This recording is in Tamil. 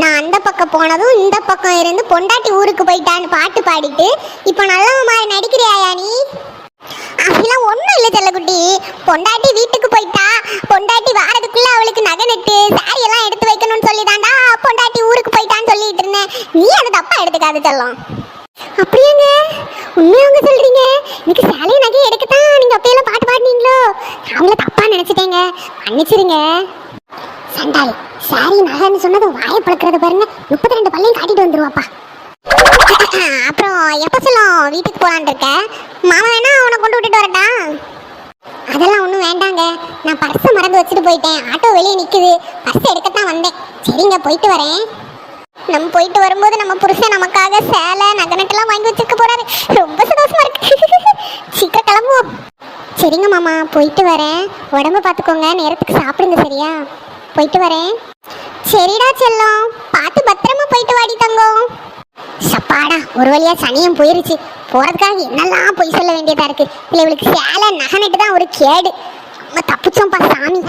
நான் அந்த பக்கம் போனதும் இந்த பக்கம் இருந்து பொண்டாட்டி ஊருக்கு போயிட்டான்னு பாட்டு பாடிட்டு இப்போ நல்லவ மாதிரி நடிக்கிறியாயா நீ அப்படிலாம் ஒன்றும் இல்லை செல்லக்குட்டி. பொண்டாட்டி வீட்டுக்கு போயிட்டா பொண்டாட்டி வாரதுக்குள்ள அவளுக்கு நகை நட்டு சாரி எல்லாம் எடுத்து வைக்கணும்னு சொல்லி தாண்டா பொண்டாட்டி ஊருக்கு போயிட்டான்னு சொல்லிட்டு இருந்தேன். நீ அதை தப்பா எடுத்துக்காது செல்லம். அப்படியாங்க உண்மையாங்க சொல்றீங்க? எனக்கு சேலை நகை எடுக்கத்தான் நீங்க அப்படியெல்லாம் பாட்டு பாடினீங்களோ? அவங்கள தப்பா நினைச்சிட்டேங்க. மன்னிச்சிருங்க. சண்டால் சாரி நகைன்னு சொன்னது வாயை பழக்கிறது பாருங்க. முப்பத்தி ரெண்டு பள்ளியும் காட்டிட்டு வந்துருவாப்பா. அப்புறம் எப்போ சொல்லும் வீட்டுக்கு போலான் இருக்க? மாமா வேணா அவனை கொண்டு விட்டுட்டு வரட்டா? அதெல்லாம் ஒன்றும் வேண்டாங்க. நான் பர்ஸை மறந்து வச்சுட்டு போயிட்டேன். ஆட்டோ வெளியே நிற்குது பர்ஸ் எடுக்கத்தான் வந்தேன். சரிங்க போயிட்டு வரேன். நம்ம போயிட்டு வரும்போது நம்ம புருஷன் நமக்காக சேலை நகனட்டெல்லாம் சரிங்க மாமா போயிட்டு வரேன். உடம்ப பார்த்துக்கோங்க நேரத்துக்கு சாப்பிடுங்க சரியா? போயிட்டு வரேன். சரிடா செல்லம் பார்த்து பத்திரமா போயிட்டு வாடி தங்கம் சப்பாடா ஒரு வழியா சனியம் போயிருச்சு. போறதுக்காக என்னெல்லாம் பொய் சொல்ல வேண்டியதா இருக்கு? இல்லை இவளுக்கு சேலை நகனிட்டு தான் ஒரு கேடு. நம்ம தப்பிச்சோம்ப்பா சாமி.